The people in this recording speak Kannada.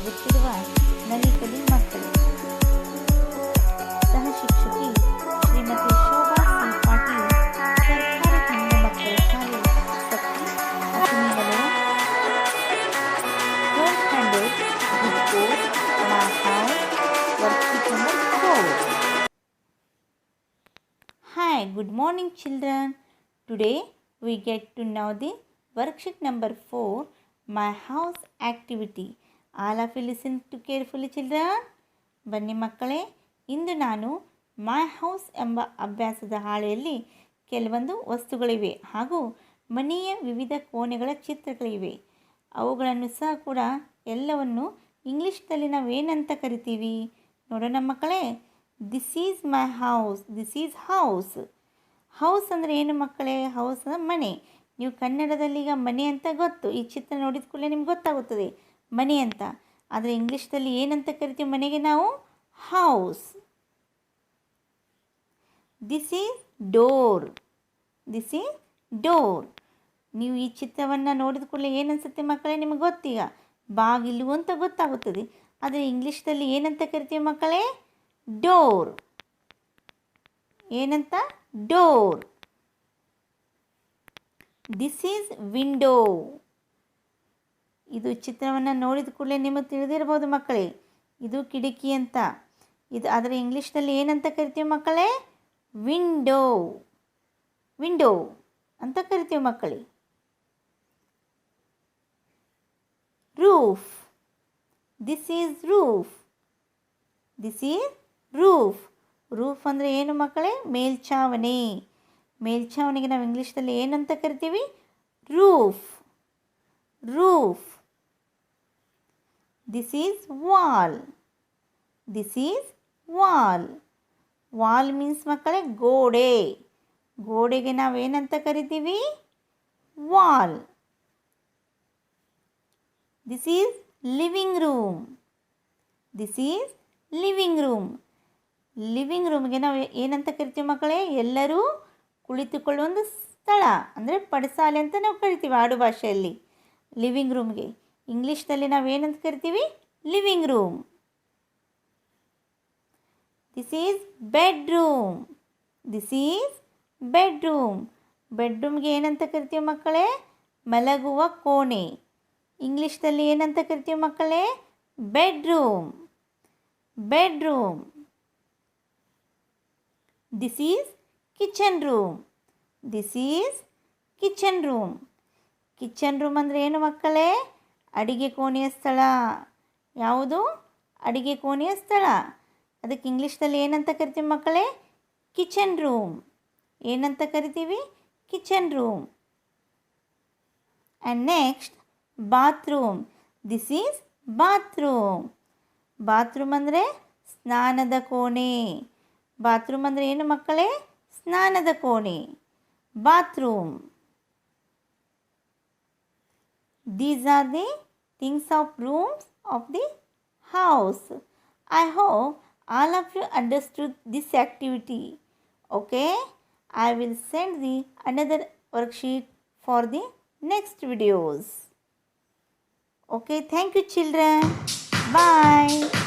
ಆಗುತ್ತಿರುವ ನಲಿಕಲಿ ಮಕ್ಕಳು ಸಹ ಶಿಕ್ಷಕಿ ಶ್ರೀಮತಿ ಶೋಭಾ ಸಿ ಪಾಟೀಲ್ ಸರ್ಕಾರಿ ಕನ್ನಡ ಮಕ್ಕಳ ಶಾಲೆ ಸಖಿ ಅಶ್ವಿನಿಗಳು Third standard report my house worksheet number 4. Hi, good morning children. Today we get to know the worksheet number 4 my house activity. All of you listen to carefully children ಬನ್ನಿ ಮಕ್ಕಳೇ, ಇಂದು ನಾನು ಮೈ ಹೌಸ್ ಎಂಬ ಅಭ್ಯಾಸದ ಹಾಳೆಯಲ್ಲಿ ಕೆಲವೊಂದು ವಸ್ತುಗಳಿವೆ ಹಾಗೂ ಮನೆಯ ವಿವಿಧ ಕೋಣೆಗಳ ಚಿತ್ರಗಳಿವೆ. ಅವುಗಳನ್ನು ಸಹ ಕೂಡ ಎಲ್ಲವನ್ನು ಇಂಗ್ಲೀಷ್ನಲ್ಲಿ ನಾವು ಏನಂತ ಕರಿತೀವಿ? ನೋಡೋಣ ಮಕ್ಕಳೇ this is my house this is house house ಅಂದರೆ ಏನು ಮಕ್ಕಳೇ? ಹೌಸ್ ಅಂದರೆ ಮನೆ. ನೀವು ಕನ್ನಡದಲ್ಲಿ ಈಗ ಮನೆ ಅಂತ ಗೊತ್ತು. ಈ ಚಿತ್ರ ನೋಡಿದ ಕೂಡಲೇ ನಿಮ್ಗೆ ಗೊತ್ತಾಗುತ್ತದೆ. ಮನೆ ಅಂತ. ಆದರೆ ಇಂಗ್ಲೀಷ್ದಲ್ಲಿ ಏನಂತ ಕರಿತೀವಿ ಮನೆಗೆ ನಾವು? House. This is door this is door ನೀವು ಈ ಚಿತ್ರವನ್ನು ನೋಡಿದ ಕೂಡಲೇ ಏನನ್ಸುತ್ತೆ ಮಕ್ಕಳೇ ನಿಮಗೆ ಗೊತ್ತೀಗ? ಬಾಗಿಲು ಅಂತ ಗೊತ್ತಾಗುತ್ತದೆ. ಆದರೆ ಇಂಗ್ಲೀಷ್ದಲ್ಲಿ ಏನಂತ ಕರಿತೀವಿ ಮಕ್ಕಳೇ? ಡೋರ್ ಏನಂತ? ಡೋರ್ ದಿಸ್ ಈಸ್ ವಿಂಡೋ ಇದು ಚಿತ್ರವನ್ನು ನೋಡಿದ ಕೂಡಲೇ ನಿಮಗೆ ತಿಳಿದಿರ್ಬೋದು ಮಕ್ಕಳೇ. ಇದು ಕಿಟಕಿ ಅಂತ. ಇದು ಅದರ ಇಂಗ್ಲೀಷ್ನಲ್ಲಿ ಏನಂತ ಕರಿತೀವಿ ಮಕ್ಕಳೇ? ವಿಂಡೋ. ವಿಂಡೋ ಅಂತ ಕರಿತೀವಿ ಮಕ್ಕಳೇ. Roof. This is roof. This is roof. Roof ಅಂದರೆ ಏನು ಮಕ್ಕಳೇ? ಮೇಲ್ಛಾವಣಿ. ಮೇಲ್ಛಾವಣಿಗೆ ನಾವು ಇಂಗ್ಲೀಷ್ನಲ್ಲಿ ಏನಂತ ಕರಿತೀವಿ? Roof. Roof. This is wall this is wall wall means ಮಕ್ಕಳೇ, ಗೋಡೆ. ಗೋಡೆಗೆ ನಾವು ಏನಂತ ಕರಿತೀವಿ? Wall this is living room this is living room living ರೂಮ್ಗೆ ನಾವು ಏನಂತ ಕರಿತೀವಿ ಮಕ್ಕಳೇ? ಎಲ್ಲರೂ ಕುಳಿತುಕೊಳ್ಳುವ ಒಂದು ಸ್ಥಳ, ಅಂದರೆ ಪಡಸಾಲೆ ಅಂತ ನಾವು ಕರಿತೀವಿ ಆಡು ಭಾಷೆಯಲ್ಲಿ ಲಿವಿಂಗ್ ರೂಮ್ಗೆ ಇಂಗ್ಲೀಷ್ನಲ್ಲಿ ನಾವು ಏನಂತ ಕರಿತೀವಿ? Living room this is bedroom this is bedroom ಬೆಡ್ರೂಮ್ಗೆ ಏನಂತ ಕರಿತೀವಿ ಮಕ್ಕಳೇ? ಮಲಗುವ ಕೋಣೆ. ಇಂಗ್ಲೀಷ್ನಲ್ಲಿ ಏನಂತ ಕರಿತೀವಿ ಮಕ್ಕಳೇ? Bedroom bedroom this is kitchen room this is kitchen room kitchen room ಅಂದರೆ ಏನು ಮಕ್ಕಳೇ? ಅಡಿಗೆ ಕೋಣೆಯ ಸ್ಥಳ. ಯಾವುದು? ಅಡಿಗೆ ಕೋಣೆಯ ಸ್ಥಳ. ಅದಕ್ಕೆ ಇಂಗ್ಲೀಷ್ನಲ್ಲಿ ಏನಂತ ಕರಿತೀವಿ ಮಕ್ಕಳೇ? Kitchen room. ಏನಂತ ಕರಿತೀವಿ? Kitchen room. And next bathroom. This is bathroom. Bathroom ಅಂದರೆ ಸ್ನಾನದ ಕೋಣೆ. ಬಾತ್ರೂಮ್ ಅಂದರೆ ಏನು ಮಕ್ಕಳೇ? ಸ್ನಾನದ ಕೋಣೆ. Bathroom. These are the things of rooms of the house. I hope all of you understood this activity. Okay. I will send the another worksheet for the next videos. Okay. Thank you children. Bye.